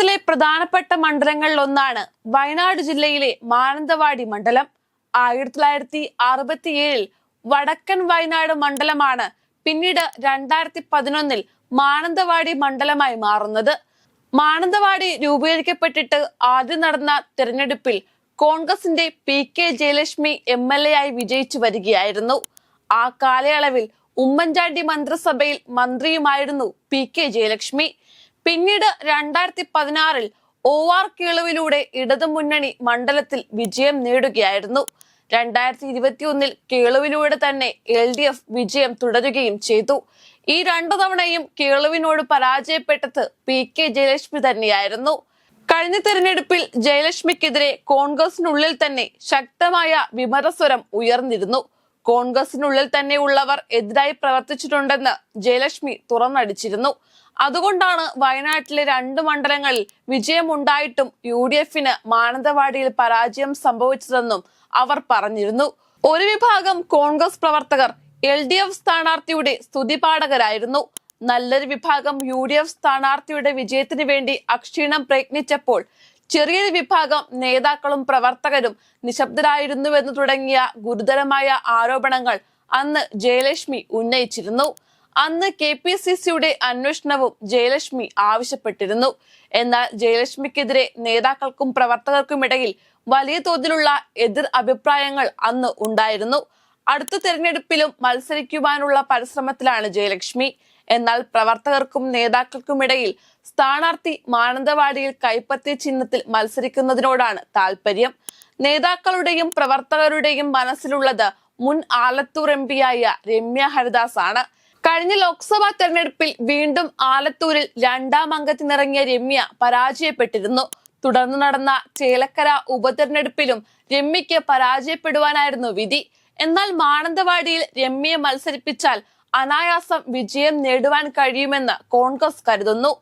കേരളത്തിലെ പ്രധാനപ്പെട്ട മണ്ഡലങ്ങളിൽ ഒന്നാണ് വയനാട് ജില്ലയിലെ മാനന്തവാടി മണ്ഡലം. ആയിരത്തി തൊള്ളായിരത്തി അറുപത്തിയേഴിൽ വടക്കൻ വയനാട് മണ്ഡലമാണ് പിന്നീട് രണ്ടായിരത്തി പതിനൊന്നിൽ മാനന്തവാടി മണ്ഡലമായി മാറുന്നത്. മാനന്തവാടി രൂപീകരിക്കപ്പെട്ടിട്ട് ആദ്യം നടന്ന തെരഞ്ഞെടുപ്പിൽ കോൺഗ്രസിന്റെ P K Jayalakshmi M L A ആയി വിജയിച്ചു വരികയായിരുന്നു. ആ കാലയളവിൽ ഉമ്മൻചാണ്ടി മന്ത്രിസഭയിൽ മന്ത്രിയുമായിരുന്നു പി കെ ജയലക്ഷ്മി. പിന്നീട് രണ്ടായിരത്തി പതിനാറിൽ ഒ ആർ കേളുവിലൂടെ ഇടതുമുന്നണി മണ്ഡലത്തിൽ വിജയം നേടുകയായിരുന്നു. രണ്ടായിരത്തി ഇരുപത്തിയൊന്നിൽ കേളുവിലൂടെ തന്നെ എൽ ഡി എഫ് വിജയം തുടരുകയും ചെയ്തു. ഈ രണ്ടു തവണയും കേളുവിനോട് പരാജയപ്പെട്ടത് പി കെ ജയലക്ഷ്മി തന്നെയായിരുന്നു. കഴിഞ്ഞ തെരഞ്ഞെടുപ്പിൽ ജയലക്ഷ്മിക്കെതിരെ കോൺഗ്രസിനുള്ളിൽ തന്നെ ശക്തമായ വിമതസ്വരം ഉയർന്നിരുന്നു. കോൺഗ്രസിനുള്ളിൽ തന്നെ ഉള്ളവർ എതിരായി പ്രവർത്തിച്ചിട്ടുണ്ടെന്ന് ജയലക്ഷ്മി തുറന്നടിച്ചിരുന്നു. അതുകൊണ്ടാണ് വയനാട്ടിലെ രണ്ട് മണ്ഡലങ്ങളിൽ വിജയമുണ്ടായിട്ടും യു ഡി എഫിന് മാനന്തവാടിയിൽ പരാജയം സംഭവിച്ചതെന്നും അവർ പറഞ്ഞിരുന്നു. ഒരു വിഭാഗം കോൺഗ്രസ് പ്രവർത്തകർ എൽ ഡി എഫ് സ്ഥാനാർത്ഥിയുടെ സ്തുതിപാഠകരായിരുന്നു. നല്ലൊരു വിഭാഗം യു ഡി എഫ് സ്ഥാനാർത്ഥിയുടെ വിജയത്തിന് വേണ്ടി അക്ഷീണം പ്രയത്നിച്ചപ്പോൾ ചെറിയൊരു വിഭാഗം നേതാക്കളും പ്രവർത്തകരും നിശബ്ദരായിരുന്നുവെന്ന് തുടങ്ങിയ ഗുരുതരമായ ആരോപണങ്ങൾ അന്ന് ജയലക്ഷ്മി ഉന്നയിച്ചിരുന്നു. അന്ന് കെ പി സി സിയുടെ അന്വേഷണവും ജയലക്ഷ്മി ആവശ്യപ്പെട്ടിരുന്നു. എന്നാൽ ജയലക്ഷ്മിക്കെതിരെ നേതാക്കൾക്കും പ്രവർത്തകർക്കുമിടയിൽ വലിയ തോതിലുള്ള എതിർ അഭിപ്രായങ്ങൾ അന്ന് ഉണ്ടായിരുന്നു. അടുത്ത തെരഞ്ഞെടുപ്പിലും മത്സരിക്കുവാനുള്ള പരിശ്രമത്തിലാണ് ജയലക്ഷ്മി. എന്നാൽ പ്രവർത്തകർക്കും നേതാക്കൾക്കുമിടയിൽ സ്ഥാനാർത്ഥി മാനന്തവാടിയിൽ കൈപ്പത്തിയ ചിഹ്നത്തിൽ മത്സരിക്കുന്നതിനോടാണ് താല്പര്യം നേതാക്കളുടെയും പ്രവർത്തകരുടെയും മനസ്സിലുള്ളത് മുൻ ആലത്തൂർ എം പിയായ രമ്യ ഹരിദാസ് ആണ് കഴിഞ്ഞ ലോക്സഭാ തെരഞ്ഞെടുപ്പിൽ വീണ്ടും ആലത്തൂരിൽ രണ്ടാം അംഗത്തിനിറങ്ങിയ രമ്യ പരാജയപ്പെട്ടിരുന്നു. തുടർന്ന് നടന്ന ചേലക്കര ഉപതെരഞ്ഞെടുപ്പിലും രമ്യയ്ക്ക് പരാജയപ്പെടുവാനായിരുന്നു വിധി. എന്നാൽ മാനന്തവാടിയിൽ രമ്യയെ മത്സരിപ്പിച്ചാൽ അനായാസം വിജയം നേടുവാൻ കഴിയുമെന്ന് കോൺഗ്രസ് കരുതുന്നു.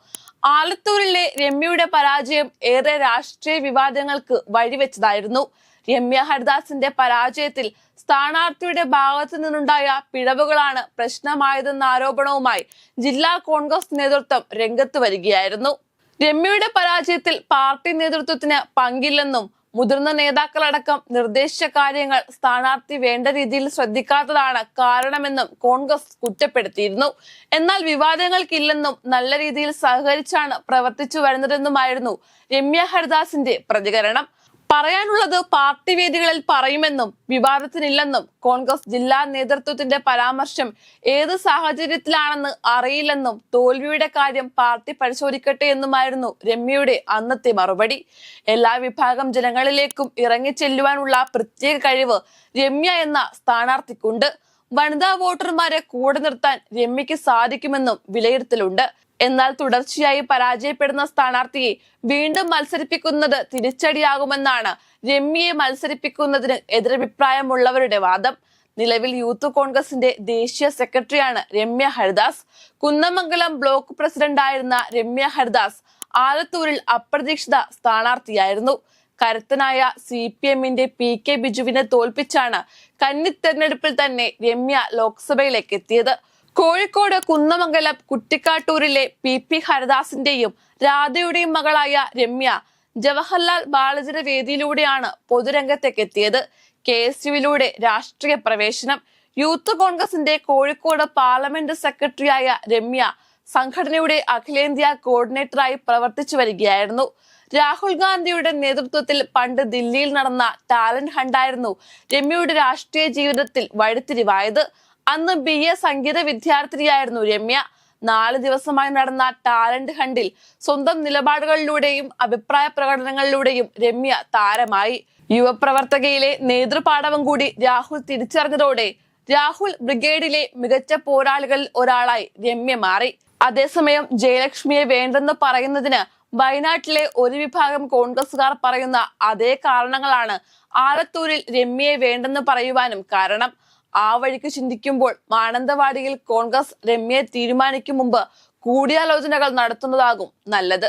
ആലത്തൂരിലെ രമ്യയുടെ പരാജയം ഏറെ രാഷ്ട്രീയ വിവാദങ്ങൾക്ക് വഴിവെച്ചതായിരുന്നു. രമ്യ ഹരിദാസിന്റെ പരാജയത്തിൽ സ്ഥാനാർത്ഥിയുടെ ഭാഗത്തു നിന്നുണ്ടായ പിഴവുകളാണ് പ്രശ്നമായതെന്ന ആരോപണവുമായി ജില്ലാ കോൺഗ്രസ് നേതൃത്വം രംഗത്ത് വരികയായിരുന്നു. രമ്യയുടെ പരാജയത്തിൽ പാർട്ടി നേതൃത്വത്തിന് പങ്കില്ലെന്നും മുതിർന്ന നേതാക്കളടക്കം നിർദ്ദേശിച്ച കാര്യങ്ങൾ സ്ഥാനാർത്ഥി വേണ്ട രീതിയിൽ ശ്രദ്ധിക്കാത്തതാണ് കാരണമെന്നും കോൺഗ്രസ് കുറ്റപ്പെടുത്തിയിരുന്നു. എന്നാൽ വിവാദങ്ങൾക്കില്ലെന്നും നല്ല രീതിയിൽ സഹകരിച്ചാണ് പ്രവർത്തിച്ചു വരുന്നതെന്നുമായിരുന്നു രമ്യ ഹരിദാസിന്റെ പ്രതികരണം. പറയാനുള്ളത് പാർട്ടി വേദികളിൽ പറയുമെന്നും വിവാദത്തിനില്ലെന്നും കോൺഗ്രസ് ജില്ലാ നേതൃത്വത്തിന്റെ പരാമർശം ഏത് സാഹചര്യത്തിലാണെന്ന് അറിയില്ലെന്നും തോൽവിയുടെ കാര്യം പാർട്ടി പരിശോധിക്കട്ടെ എന്നുമായിരുന്നു രമ്യയുടെ അന്നത്തെ മറുപടി. എല്ലാ വിഭാഗം ജനങ്ങളിലേക്കും ഇറങ്ങിച്ചെല്ലുവാനുള്ള പ്രത്യേക കഴിവ് രമ്യ എന്ന സ്ഥാനാർത്ഥിക്കുണ്ട്. വനിതാ വോട്ടർമാരെ കൂടെ നിർത്താൻ രമ്യയ്ക്ക് സാധിക്കുമെന്നും വിലയിരുത്തലുണ്ട്. എന്നാൽ തുടർച്ചയായി പരാജയപ്പെടുന്ന സ്ഥാനാർത്ഥിയെ വീണ്ടും മത്സരിപ്പിക്കുന്നത് തിരിച്ചടിയാകുമെന്നാണ് രമ്യയെ മത്സരിപ്പിക്കുന്നതിന് എതിരഭിപ്രായമുള്ളവരുടെ വാദം. നിലവിൽ യൂത്ത് കോൺഗ്രസിന്റെ ദേശീയ സെക്രട്ടറിയാണ് രമ്യ ഹരിദാസ്. കുന്നമംഗലം ബ്ലോക്ക് പ്രസിഡന്റായിരുന്ന രമ്യ ഹരിദാസ് ആലത്തൂരിൽ അപ്രതീക്ഷിത സ്ഥാനാർത്ഥിയായിരുന്നു. കരുത്തനായ സി പി എമ്മിന്റെ പി കെ ബിജുവിനെ തോൽപ്പിച്ചാണ് കന്നി തെരഞ്ഞെടുപ്പിൽ തന്നെ രമ്യ ലോക്സഭയിലേക്ക് എത്തിയത്. കോഴിക്കോട് കുന്നമംഗലം കുറ്റിക്കാട്ടൂരിലെ പി പി ഹരിദാസിന്റെയും രാധയുടെയും മകളായ രമ്യ ജവഹർലാൽ ബാലചര വേദിയിലൂടെയാണ് പൊതുരംഗത്തേക്ക് എത്തിയത്. കെ എസ് യുവിലൂടെ രാഷ്ട്രീയ പ്രവേശനം. യൂത്ത് കോൺഗ്രസിന്റെ കോഴിക്കോട് പാർലമെന്റ് സെക്രട്ടറിയായ രമ്യ സംഘടനയുടെ അഖിലേന്ത്യാ കോർഡിനേറ്ററായി പ്രവർത്തിച്ചു വരികയായിരുന്നു. രാഹുൽ ഗാന്ധിയുടെ നേതൃത്വത്തിൽ പണ്ട് ദില്ലിയിൽ നടന്ന ടാലന്റ് ഹണ്ടായിരുന്നു രമ്യയുടെ രാഷ്ട്രീയ ജീവിതത്തിൽ വഴിത്തിരിവായത്. അന്ന് ബി എ സംഗീത വിദ്യാർത്ഥിനിയായിരുന്നു രമ്യ. നാല് ദിവസമായി നടന്ന ടാലന്റ് ഹണ്ടിൽ സ്വന്തം നിലപാടുകളിലൂടെയും അഭിപ്രായ പ്രകടനങ്ങളിലൂടെയും രമ്യ താരമായി. യുവപ്രവർത്തകയിലെ നേതൃപാഠവും കൂടി രാഹുൽ തിരിച്ചറിഞ്ഞതോടെ രാഹുൽ ബ്രിഗേഡിലെ മികച്ച പോരാളികളിൽ ഒരാളായി രമ്യ മാറി. അതേസമയം ജയലക്ഷ്മിയെ വേണ്ടെന്ന് പറയുന്നതിന് വയനാട്ടിലെ ഒരു വിഭാഗം കോൺഗ്രസുകാർ പറയുന്ന അതേ കാരണങ്ങളാണ് ആലത്തൂരിൽ രമ്യയെ വേണ്ടെന്ന് പറയുവാനും കാരണം ആ വഴിക്ക് ചിന്തിക്കുമ്പോൾ മാനന്തവാടിയിൽ കോൺഗ്രസ് രമ്യയെ തീരുമാനിക്കും മുമ്പ് കൂടിയാലോചനകൾ നടത്തുന്നതാകും നല്ലത്.